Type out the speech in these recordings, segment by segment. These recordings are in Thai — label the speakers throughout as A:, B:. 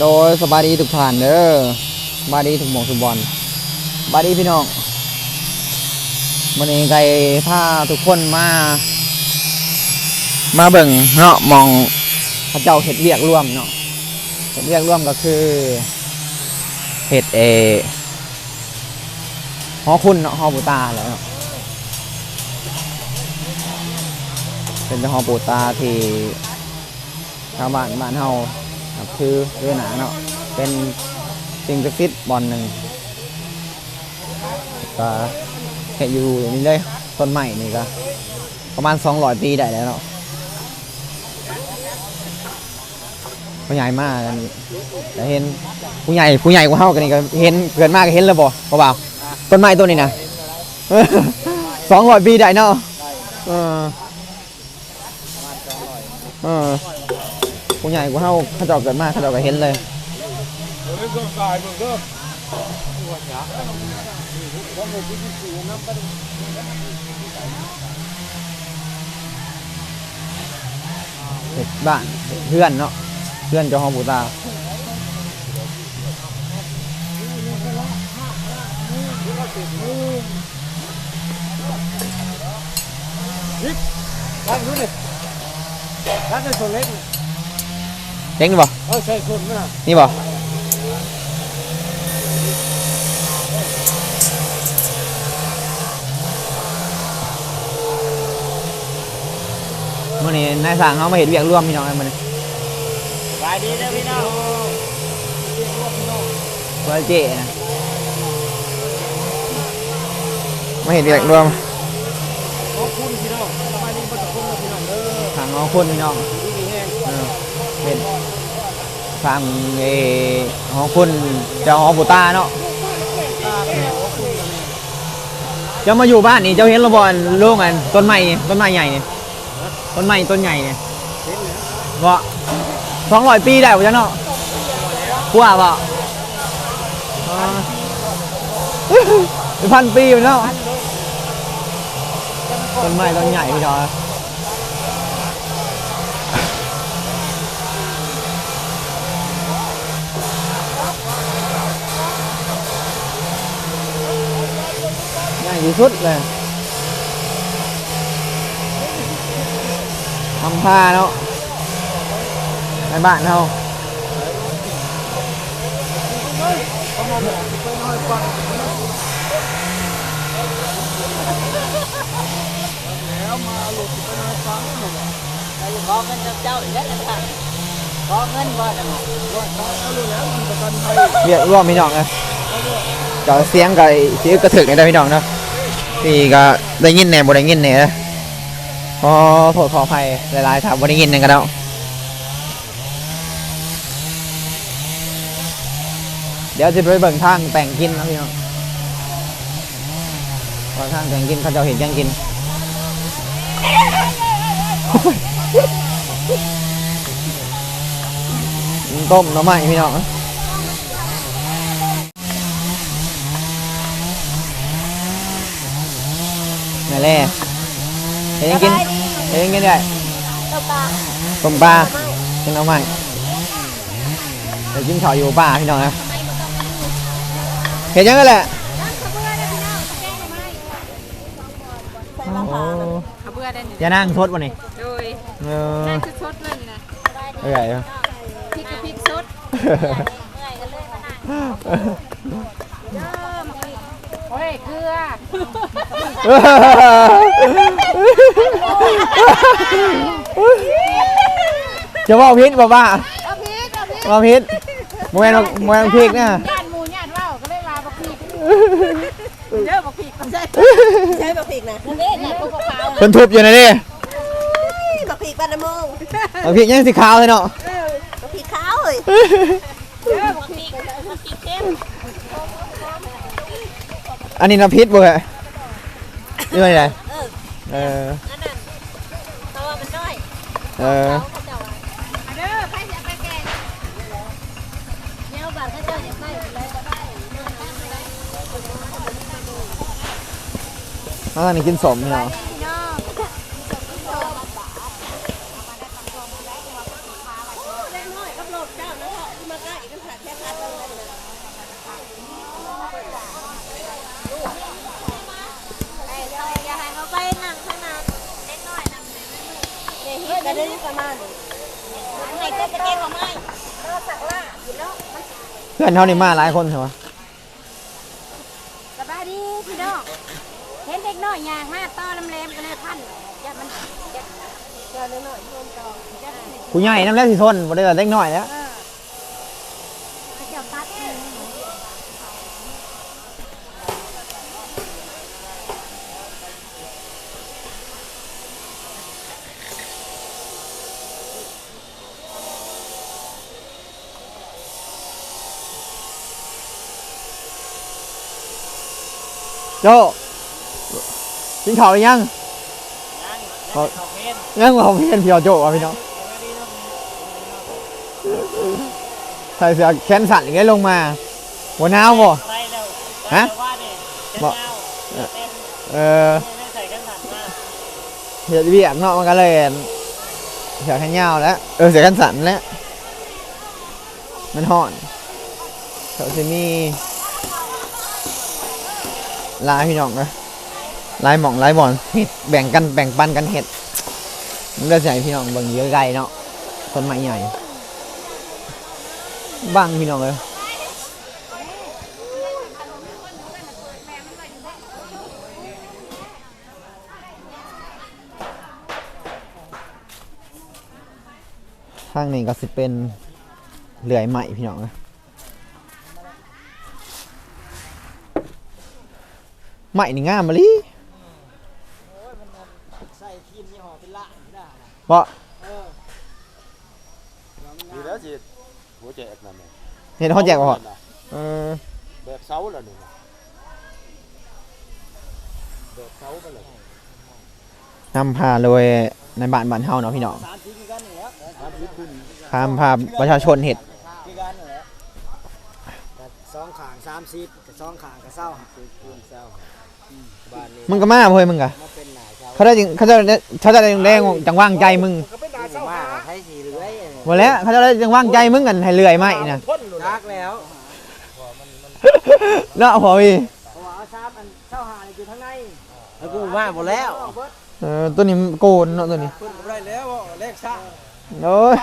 A: โดยสบายดีทุกท่านเด้อสบายดีทุกหมองทุกบอลสบายดีพี่น้องวันนี้ไก่พาทุกคนมา มาเบิ่งเนาะมองพระเจ้าเห็ดเวียกร่วมเนาะเห็ดเวียกร่วมก็คือเห็ดเอฮอคุณเนาะฮอปูตาแหล้วเนาะเป็นฮอปูตาที่ชาวบ้านบ้านเฮา ครับคือเรือหนาเนาะเป็นสิ่งศักดิ์สิทธิ์บอลหนึ่งก็เห็นอยู่อย่างนี้เลยต้นใหม่นี่ก็ประมาณ200ปีได้แล้วเนาะผู้ใหญ่มากกันนี่แต่เห็นผู้ใหญ่ผู้ใหญ่กว่าเฮากันนี่ก็เห็นเกินมากก็เห็นแล้วบ่บ่บ่าวต้นไม้ต้นนี้นะสองร้อยปีได้เนาะเออเออ ผู้ใหญ่กว่าเฮาเขาเจ้าเกิดมาเขาเจ้าก็เห็นเลยเฮ็ดบ้านเฮ็ดเพื่อนเนาะเพื่อนเจ้าของปูตา
B: ร้านนู้นเลยร้านในโซนเล็ก
A: เจ๊งนี่บ่
B: เออใช่คนมั้ยนะ
A: นี่บ่มื่อนี้นายสั่งเขามาเห็นเวียกร่วมพี่น้องไอ้มื่อนี้
B: บายดีนะพี่น้อง
A: ว่าเจ๊นะมาเห็นเวียกร่วม
B: ขอบคุณพี่น้องสบายดีบ่ต้องคนพี่น้องเด้อ
A: ทางน้องคนพี่น้อง
B: ดีดีแห้ง
A: เออเป็น ทางเออของคุณเจ้าของปูตาเนาะเจ้ามาอยู่บ้านนี่เจ้าเห็นระบอนล่งอันต้นไม้นี่ต้นไม้ใหญ่นี่ต้นไม้ต้นใหญ่นี่
B: เห็นแล้ว
A: บ่สองร้อยปีได้ปะจ๊ะเนาะกว่าบ่อ่าเป็นพันปีอยู่เนาะต้นไม้ต้นใหญ่พี่น้อใหญ่ที่สุดเลยทำผ้าเนาะในบ้านเขา
C: ขอเงินจากเจ้าอีกแล้วนะครับขอเงินบ่ได้บ่
A: เรีย กร่วมพี่น้องนะก็เสียงกับเสียงกระถึกในได้พี่น้องเนาะ พี่ก็ได้ยินแน่บ่ได้ยินแน่นะขอโทษขออภัยหลายๆครับบ่ได้ยินนั่นก็แล้วเดี๋ยวจะไปเบิ่งทางแต่งกินนะพี่น้องว่าทางแต่งกินเขาเจะเห็นยังกินต้มหน่อไม้พี่น้อง แม่แล่เห็นยังกินเห็นยังกินได้
C: ตบปาก
A: ต้มปลากินหน่อไม้เดี๋ยวกินข้าวอยู่ป่าพี่น้องนะเห็นยังกันแหละโอ้
D: เอาเบื่อได้นี่
A: อย่านั่งทดวันนี้
D: โดย
A: เออ
D: นั่นคือสดนั่นนะ
A: ไม่ใหญ่เหรอ
D: พริกกับพริกสดโอ้ยเกลือ
A: จะว่าพิษบ่บ้า
D: เอาพริกเอาพริก
A: ว่าพิษมวยนมวยพิษเนี่ย
D: ย่านหมูย่านว่าวก็เลยว่าบักพริกเด้อบักพริกมันใช่
C: ใช้บักพริกนะนั่นเองน่ะพวกขาว
A: คนทุบอยู่นะนี่
C: ๆบักพริกบ้านน้ำมง
A: ว่าพิษยังสีขาวเลยเนาะ
C: บักพริกขาวเอ้ย
D: เด้อบักพริกบักพริกเข้ม
A: อันนี้น้ำพิษบ่เหรอนี่ว่าไง
C: เออ
A: เออ
C: นั่นน่ะเพราะว่ามันน้อย
A: เออ
C: เขาเจ้าว่า
D: เอาเด้อไปเสียไปแกง
C: แนวบ้านเขาเจ้าอยากได้เลยก็ได้
A: มาทางนี้กินสมพี่น้อง
D: พี่น้อง
C: เล็กน้อยกับโลดเจ้านะพ่อที่มาใกล้
D: ไอ้เราอย่าให้เขาไปนั่งขนาดเล็กน้อยนั่งเลย
C: เดี๋ยวฮิตกันได้ประมาณ
D: ไหนก็จะแก้ของไม่ก็สักล่าอยู่เนาะ
A: เพื่อนเขานี่มาหลายคนใช่ไหม
D: สบายดีพี่น้องเห็นเด็กน้อยยางมาต้อลำเลมกันเลยท่านอย่ามันอย่าเล็กน้อยโยนตออย่ามัน
A: ผู้ใหญ่น้ำแรกสิทนบ่ได้แต่เล็กน้อยแล้ว
D: เออเขาจะพัดเอง
A: โจกินข้าวหรือยัง
C: เขาเพน
A: ยังบ่เพียนพียวโจอะพี่น้องใส่เสื้อแขนสั้นอย่างเงี้ยลงมาหัวหนาวบ่ฮะ
C: ว่เนี่ยเจ้าเต็ม
A: เออ
C: ไม่ใส่กัน
A: เฮ็ดเวียกเนาะมันก็เลยเสื้อแขนยาวแล้วเออเสื้อแขนสั้นแล้วมันฮ้อนเขาสิมี ลายพี่น้องนะลายหมองลายบอนเฮ็ดแบ่งกันแบ่งปันกันเฮ็ดมันก็ให้พี่น้องบิ่งเยอะไกลเนาะต้นไม้ใหญ่บ้างพี่น้องเอ้ยข้างนี้ก็สิเป็นเหลื่อยใหม่พี่น้องนะ ใหม่นี่งามมาลิ
C: ใส่ทีมยี่ห้อเป็นละได้
A: เพราะ
B: ดีแล้วสิหัวแจกนั่นน่ะ
A: เห็นเขาแจกบ่พอเออ
B: แบบเสาแล้วนี่น่ะแบบเสาไปเลย
A: นำพาโดยในบ้านบ้านเฮาเนาะพี่น้อง
C: สามทีคือกันนี่แหล้ว
B: ครับยึดขึ้น
A: พามพาประชาชนเห็ด
C: คือกันนี่แหละสองขางสามสิบกับสองขางกับเศร้าหักคือคูณเศร้าบ้านนี้
A: มึงก็มาเฮ้ยมึงกะ
C: มาเป็นหนาเศร้า
A: เขาได้จึงเขาจะได้เขาจะได้แรงจังว่างใจมึง
B: ก็เป็นนาเสา
C: มา
B: หา
C: ให้สีเหลือย
A: หมดแล้วเขาจะได้จังว่างใจมึงกันให้เลื่อยใหม่นะ
B: พ่นอยู่นะ
C: รักแล้ว
A: เนาะพอพี่
C: เพราะว่าเอาชาบอันเศร้าหานี่อยู่ข้างในแล้วกูมาหมดแล้ว
A: เออตัวนี้โกนเนาะตัวนี้
B: พ่นได้แล้วเลขชา
A: โอ้ย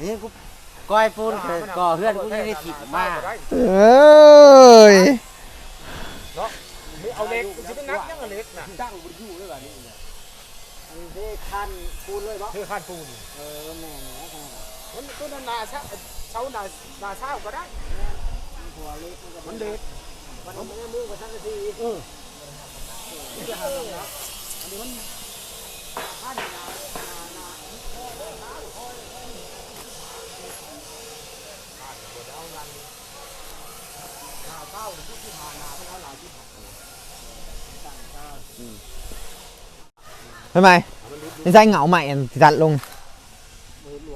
C: นี่กูก้อยปูนก่อเพื่อนกูไม่ได้ถีบมา
A: เอ้ย
B: เอาเล็กสิเป็นนักยังเอาเล็กน่ะตั้งบนอยู่ด้วยกันนี่
C: อันนี้คันปูนเลยบ่
B: เธอข้านปูน
C: เออแม่นแล้ว
B: มันก็นาเสาเสานานาเสาก็ได้
C: หัวเล็กมันก็
B: มันเล็ก
C: มันไม่ได้มือกับทั้งที
B: เออ
A: ทำไมนี่ใส่เหงาใหม่อันที่ตัดลง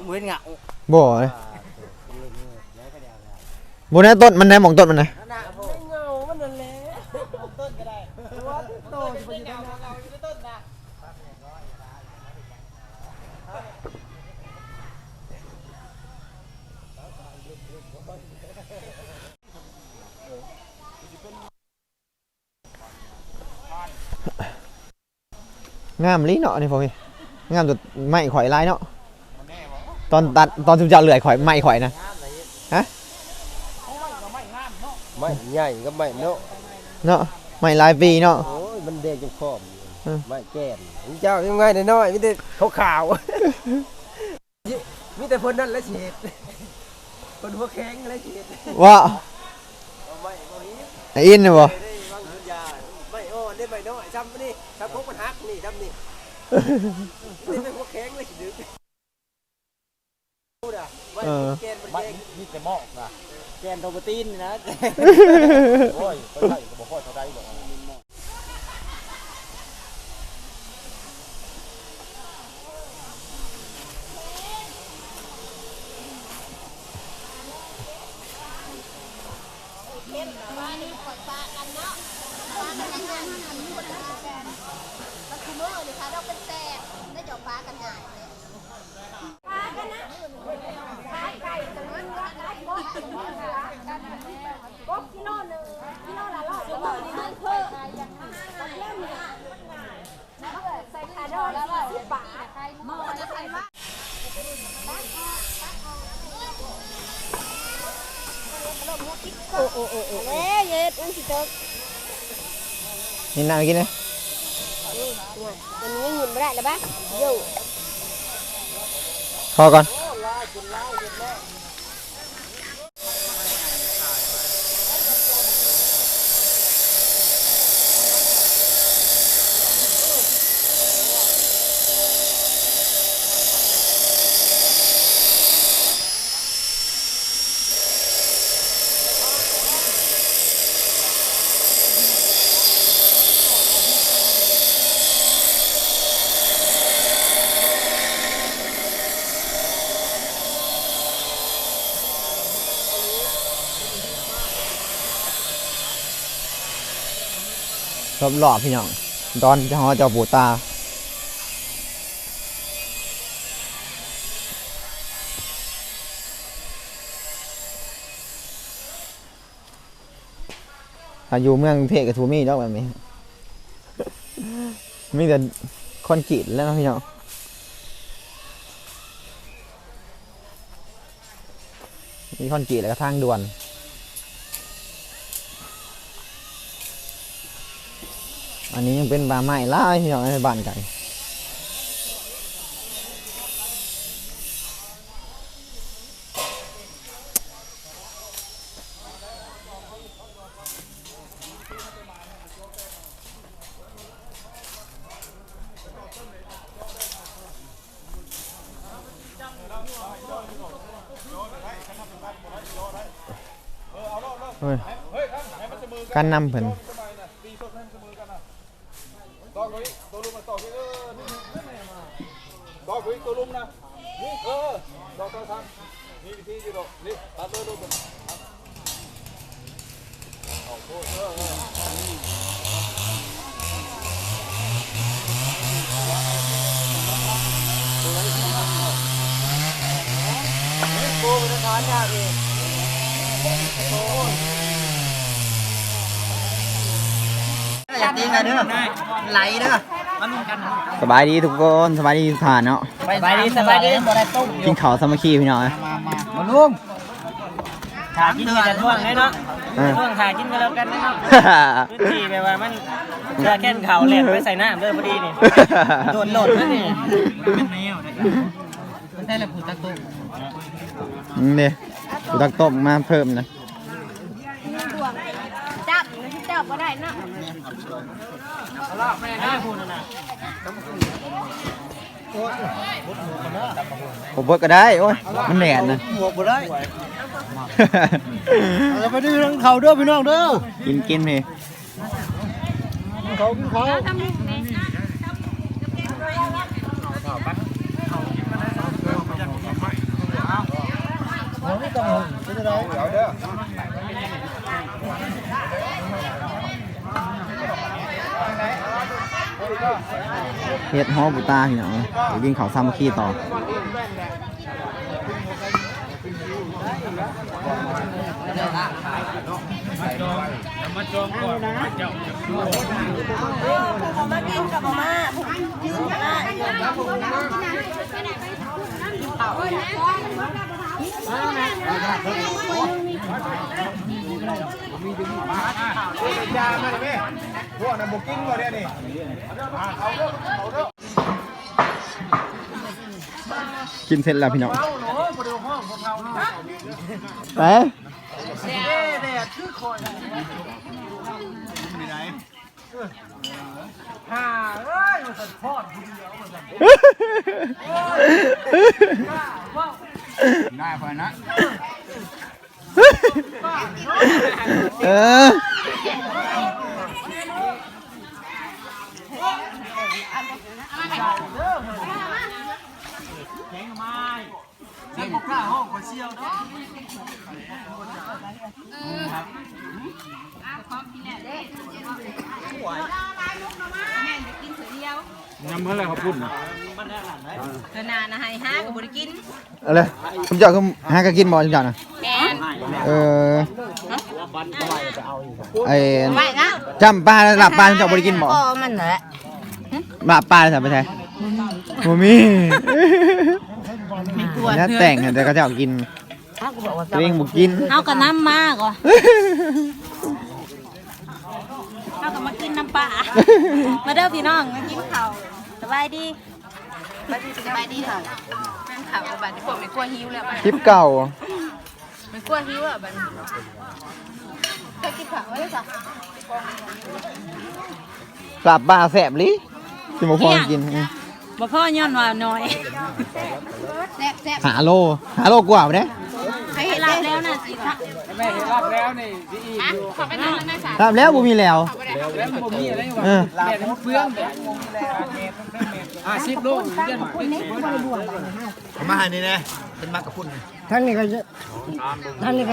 C: เหมือนเหงา
A: บ่เลยบ่นะต้นมันนะหมองต้นมันนะ
C: หน้าโผล่เงามันนั่นแหละต้นก็ได้ว่าโตจะไปอยู่ในเงาอยู่ในต้นนะ
A: งามลิเนาะนี่พอพี่งามตัวไม้ข่อยลายเนาะตอนตัดตอนสุดจะเหลื่อยข่อยไม้ข่อยนะ
B: ไม่ใหญ่ก็ไม่เนาะ
A: เนาะไม้ลายปีเนาะ
B: โอ้ยมันแดงจนขอบ
A: เออ
B: ไม่แก้มเจ้ายังไงน้อยๆมีแต่ขาวๆมีแต่คนนั่นและเฉดคนหัวแข็งและเฉด
A: ว่า
B: ไม่บ่มี
A: ไอ้อินน่ะบ่
B: ได้วางสัญญาไม่โอ้ ได้ไม่น้อยซ้ำนี่ซ้ำพกมันหักนี่ซ้ำนี่นี่เป็นหัวแข็งเลยดึกพูดอะไม่แกนมันแดง
C: นี่แต่หมอกนะแกนโทบตีนนะ
B: โอ้ยไปไล่ก็บ่ค่อยเท่าใดหรอก
D: ป๋ามอจะใส่ว่าโอ้โอ้โอ้โอ้เอ้ยเย็ดอุ้งสิจ๊ก
A: นี่นากินนะ
D: วันนี้เงินไม่ได้แล้วบ้ายู่
A: พอก่อน รอบรอบพี่น้องตอนจะหอจ้าปูตาถ้าอยู่เมืองเทพกับทูมี่ดอกแบบนี้มีแต่คอนกรีตแล้วนะพี่น้องมีคอนกรีตแล้วก็ทางด่วน อันนี้ยังเป็นบาไม้ล่ายพี่น้องในบ้านไก่เฮ้ยการนำเพิ่น
E: ต่อไปตัวลุมมาต่อไปเออนี่นี่นี่มาต่อไปตัวลุมนะนี่เออต่อต่อทางนี่วิธีอยู่ดอกนี่ตัดเลยลุมเอาโคตรเออเออโกเป็นทานยากเอง
C: อยากตีกันเด้อไหลเด้อ
A: สบายดีทุกคนสบายดีทุกท่านเนาะ
C: สบายดีสบายดีบ่ได้ต้ม
A: กินข้าวสามัคคีพี่น้อง
C: มามาลุง
F: ถ่ายกินกันช่วงนี้เนาะ
A: เออ
F: ช่วงถ่ายกินกันแล้วกันเนาะพื้นที่แบบว่ามันเชื่อแค่นเขาเล่นไปใส่น้ำเด้อพอดีนี่โดนโหลดแล้วนี่เป็นแนวมันได้ละผูตักตุ้ม
A: นี่เด้กูตักต้มมาเพิ่มนะ
D: จั บมันสิจับก็ได้เนาะ
F: ไม่ได้พูดนะ
A: ผมบิกก็ได้โอ้ยมันแหนนะ
C: หมวกบ่ได้เราไปดูทางเขาด้อพี่น้องเด้อ
A: กินกินพี่
C: เขากินเขา
A: เเฮ็ดฮอบุตาพี่น้องเดี๋ยวกินข้าวสามัคคีต่อ
D: มากินกับมายืนกันได้
E: ยามาเลยแม่พ วกนั้นบุกิ้งก่อนเนี่ยนี่
A: กินเสร็จแล้วพี่น้องไปได้พอนะเออ
E: น้ำเมื่อไรเขาพูดนะ
D: ขนาดนะให้ห้ากับบริกิน
A: เอาเลยผมเจ้าก็หาก็กินบ่ผมเจ้านะ
D: แกน
A: เออไอ้จำปลาหลับปลาผมเจ้าบ่ได้กินบ่
D: อ๋อมันแหละ
A: หลับปลาใส่ไปใช่บ่มี
D: มีกลัว
A: แล้วแต่งแต่ก็เจ้ากินตัวเองบ่กิน
G: เอากับน้ำมากว่ะเอากับมากินน้ำปลามาเด้อพี่น้องมากินข้าวสบายดี
D: สบายดีค่ะเป็นข่าวกับบัตรที่ผมไม่กลัวหิวแล้วบัด
A: คลิปเก่า
D: ไม่กลัวหิวอะบัตรเคยกินข่าวไว้เลยจ้ะ
A: กลับบ้าแสบลิ สิบ่พอกินอืม
G: บ่พ่อย้อนว่าน้อย
D: แซ่บแซ่บ
A: หาโลหาโลกว่าบ่เด้
D: ใครเห็น
G: ลา
D: แล้
G: บแล้วน่ะสิคะ
E: แม่เห็นรับแล้วนี่ที่อีก
D: อะขอไปนั่งแล้วนะจ๊ะ
A: ครับแล้วบ่มีแล้ว
E: แล้วมันมีอะไรอยู่
A: เออ
E: แม่มันเปลืองแบบอ่าสิบโลเดือน
H: มาให้นี่แน่เป็นมากกับคุณทั้งนี้ก็จะทั้งนี้ก็